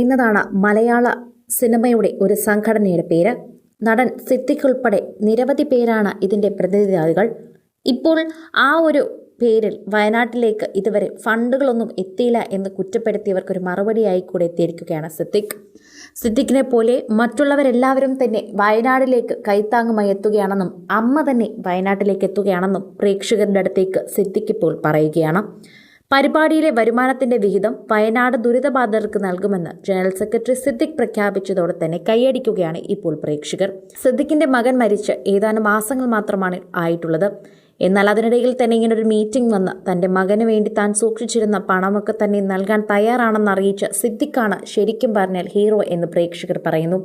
എന്നതാണ് മലയാള സിനിമയുടെ ഒരു സംഘടനയുടെ പേര്. നടൻ സിദ്ദിഖ് ഉൾപ്പെടെ നിരവധി പേരാണ് ഇതിന്റെ പ്രതിനിധികൾ. ഇപ്പോൾ ആ ഒരു പേരിൽ വയനാട്ടിലേക്ക് ഇതുവരെ ഫണ്ടുകളൊന്നും എത്തിയില്ല എന്ന് കുറ്റപ്പെടുത്തിയവർക്കൊരു മറുപടിയായി കൂടെ എത്തിയിരിക്കുകയാണ് സിദ്ദിഖ്. സിദ്ദിഖിനെ പോലെ മറ്റുള്ളവരെല്ലാവരും തന്നെ വയനാട്ടിലേക്ക് കൈത്താങ്ങുമായി എത്തുകയാണെന്നും അമ്മ തന്നെ വയനാട്ടിലേക്ക് എത്തുകയാണെന്നും പ്രേക്ഷകരുടെ അടുത്തേക്ക് സിദ്ദിഖ് ഇപ്പോൾ പറയുകയാണ്. പരിപാടിയിലെ വരുമാനത്തിന്റെ വിഹിതം വയനാട് ദുരിതബാധിതർക്ക് നൽകുമെന്ന് ജനറൽ സെക്രട്ടറി സിദ്ദിഖ് പ്രഖ്യാപിച്ചതോടെ തന്നെ കൈയടിക്കുകയാണ് ഇപ്പോൾ പ്രേക്ഷകർ. സിദ്ദിഖിന്റെ മകൻ മരിച്ച് ഏതാനും മാസങ്ങൾ മാത്രമാണ് ആയിട്ടുള്ളത്. എന്നാൽ അതിനിടയിൽ തന്നെ ഇങ്ങനെ ഒരു മീറ്റിംഗ് വന്ന് തന്റെ മകന് വേണ്ടി താൻ സൂക്ഷിച്ചിരുന്ന പണമൊക്കെ തന്നെ നൽകാൻ തയ്യാറാണെന്ന് അറിയിച്ച സിദ്ദിഖാണ് ശരിക്കും പറഞ്ഞാൽ ഹീറോ എന്ന് പ്രേക്ഷകർ പറയുന്നു.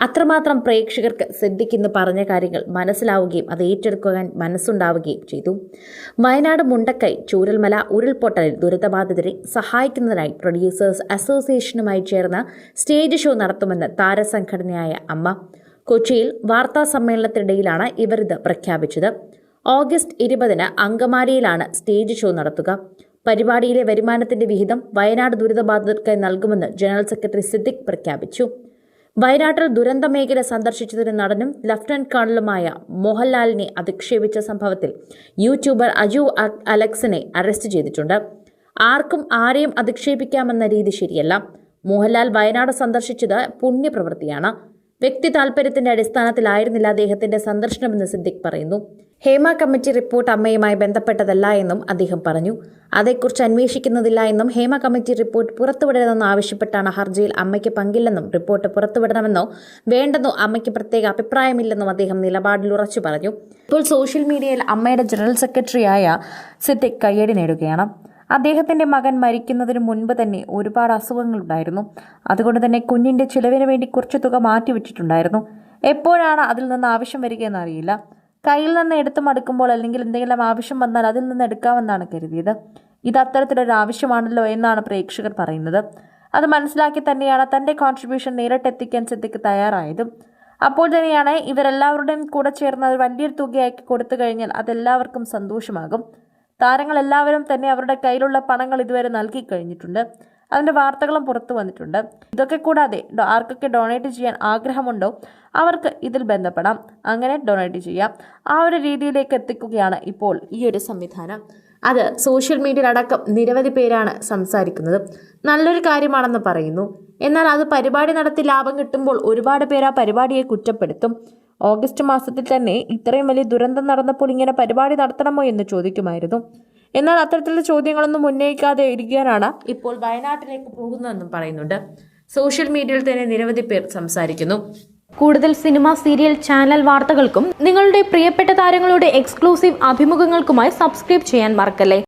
അത്രമാത്രം പ്രേക്ഷകർക്ക് സിദ്ദിഖ് ഇന്ന് പറഞ്ഞ കാര്യങ്ങൾ മനസ്സിലാവുകയും അത് ഏറ്റെടുക്കുവാൻ മനസ്സുണ്ടാവുകയും ചെയ്തു. വയനാട് മുണ്ടക്കൈ ചൂരൽമല ഉരുൾപൊട്ടലിൽ ദുരിതബാധിതരെ സഹായിക്കുന്നതിനായി പ്രൊഡ്യൂസേഴ്സ് അസോസിയേഷനുമായി ചേർന്ന് സ്റ്റേജ് ഷോ നടത്തുമെന്ന് താരസംഘടനയായ അമ്മ. കൊച്ചിയിൽ വാർത്താ സമ്മേളനത്തിനിടയിലാണ് ഇവർ ഇത് പ്രഖ്യാപിച്ചത്. ഓഗസ്റ്റ് ഇരുപതിന് അങ്കമാലിയിലാണ് സ്റ്റേജ് ഷോ നടത്തുക. പരിപാടിയിലെ വരുമാനത്തിന്റെ വിഹിതം വയനാട് ദുരിതബാധിതർക്കായി നൽകുമെന്ന് ജനറൽ സെക്രട്ടറി സിദ്ദിഖ് പ്രഖ്യാപിച്ചു. വയനാട്ടിൽ ദുരന്ത മേഖല സന്ദർശിച്ചതിന് നടനും ലഫ്റ്റനന്റ് കേണലുമായ മോഹൻലാലിനെ അധിക്ഷേപിച്ച സംഭവത്തിൽ യൂട്യൂബർ അജു അലക്സിനെ അറസ്റ്റ് ചെയ്തിട്ടുണ്ട്. ആർക്കും ആരെയും അധിക്ഷേപിക്കാമെന്ന രീതി ശരിയല്ല. മോഹൻലാൽ വയനാട് സന്ദർശിച്ചത് പുണ്യപ്രവൃത്തിയാണ്. വ്യക്തി താൽപര്യത്തിന്റെ അടിസ്ഥാനത്തിലായിരുന്നില്ല അദ്ദേഹത്തിന്റെ സന്ദർശനമെന്ന് സിദ്ദിഖ് പറയുന്നു. ഹേമ കമ്മിറ്റി റിപ്പോർട്ട് അമ്മയുമായി ബന്ധപ്പെട്ടതല്ല എന്നും അദ്ദേഹം പറഞ്ഞു. അതേക്കുറിച്ച് അന്വേഷിക്കുന്നതില്ല എന്നും ഹേമ കമ്മിറ്റി റിപ്പോർട്ട് പുറത്തുവിടരുതെന്ന് ആവശ്യപ്പെട്ടാണ് ഹർജിയിൽ അമ്മയ്ക്ക് പങ്കില്ലെന്നും റിപ്പോർട്ട് പുറത്തുവിടണമെന്നോ വേണ്ടെന്നോ അമ്മയ്ക്ക് പ്രത്യേക അഭിപ്രായമില്ലെന്നും അദ്ദേഹം നിലപാടിൽ ഉറച്ചു പറഞ്ഞു. ഇപ്പോൾ സോഷ്യൽ മീഡിയയിൽ അമ്മയുടെ ജനറൽ സെക്രട്ടറിയായ സിദ്ദിഖ് കയ്യടി നേടുകയാണ്. അദ്ദേഹത്തിന്റെ മകൻ മരിക്കുന്നതിന് മുൻപ് തന്നെ ഒരുപാട് അസുഖങ്ങളുണ്ടായിരുന്നു. അതുകൊണ്ട് തന്നെ കുഞ്ഞിന്റെ ചിലവിന് വേണ്ടി കുറച്ച് തുക മാറ്റിവെച്ചിട്ടുണ്ടായിരുന്നു. എപ്പോഴാണ് അതിൽ നിന്ന് ആവശ്യം വരികയെന്ന് അറിയില്ല. കയ്യിൽ നിന്ന് എടുത്തു മടുക്കുമ്പോൾ അല്ലെങ്കിൽ എന്തെങ്കിലും ആവശ്യം വന്നാൽ അതിൽ നിന്ന് എടുക്കാമെന്നാണ് കരുതിയത്. ഇത് അത്തരത്തിലൊരു ആവശ്യമാണല്ലോ എന്നാണ് പ്രേക്ഷകർ പറയുന്നത്. അത് മനസ്സിലാക്കി തന്നെയാണ് തന്റെ കോൺട്രിബ്യൂഷൻ നേരിട്ടെത്തിക്കാൻ സിദ്ദിഖ് തയ്യാറായതും. അപ്പോൾ തന്നെയാണ് ഇവരെല്ലാവരുടെയും കൂടെ ചേർന്ന് ഒരു വലിയൊരു തുകയാക്കി കൊടുത്തു കഴിഞ്ഞാൽ അതെല്ലാവർക്കും സന്തോഷമാകും. താരങ്ങൾ എല്ലാവരും തന്നെ അവരുടെ കയ്യിലുള്ള പണങ്ങൾ ഇതുവരെ നൽകി കഴിഞ്ഞിട്ടുണ്ട് അതിന്റെ വാർത്തകളും പുറത്തു വന്നിട്ടുണ്ട്. ഇതൊക്കെ കൂടാതെ ആർക്കൊക്കെ ഡൊണേറ്റ് ചെയ്യാൻ ആഗ്രഹമുണ്ടോ അവർക്ക് ഇതിൽ ബന്ധപ്പെടാം. അങ്ങനെ ഡൊണേറ്റ് ചെയ്യാം. ആ ഒരു രീതിയിലേക്ക് എത്തിക്കുകയാണ് ഇപ്പോൾ ഈ ഒരു സംവിധാനം. അത് സോഷ്യൽ മീഡിയയിലടക്കം നിരവധി പേരാണ് സംസാരിക്കുന്നത്. നല്ലൊരു കാര്യമാണെന്ന് പറയുന്നു. എന്നാൽ അത് പരിപാടി നടത്തി ലാഭം കിട്ടുമ്പോൾ ഒരുപാട് പേർ ആ പരിപാടിയെ കുറ്റപ്പെടുത്തും. ഓഗസ്റ്റ് മാസത്തിൽ തന്നെ ഇത്രയും വലിയ ദുരന്തം നടന്നപ്പോൾ ഇങ്ങനെ പരിപാടി നടത്തണമോ എന്ന് ചോദിക്കുമായിരുന്നു. എന്നാൽ അത്തരത്തിലുള്ള ചോദ്യങ്ങളൊന്നും ഉന്നയിക്കാതെ ഇരിക്കാനാണ് ഇപ്പോൾ വയനാട്ടിലേക്ക് പോകുന്നതെന്നും പറയുന്നുണ്ട്. സോഷ്യൽ മീഡിയയിൽ തന്നെ നിരവധി പേർ സംസാരിക്കുന്നു. കൂടുതൽ സിനിമ സീരിയൽ ചാനൽ വാർത്തകൾക്കും നിങ്ങളുടെ പ്രിയപ്പെട്ട താരങ്ങളുടെ എക്സ്ക്ലൂസീവ് അഭിമുഖങ്ങൾക്കുമായി സബ്സ്ക്രൈബ് ചെയ്യാൻ മറക്കല്ലേ?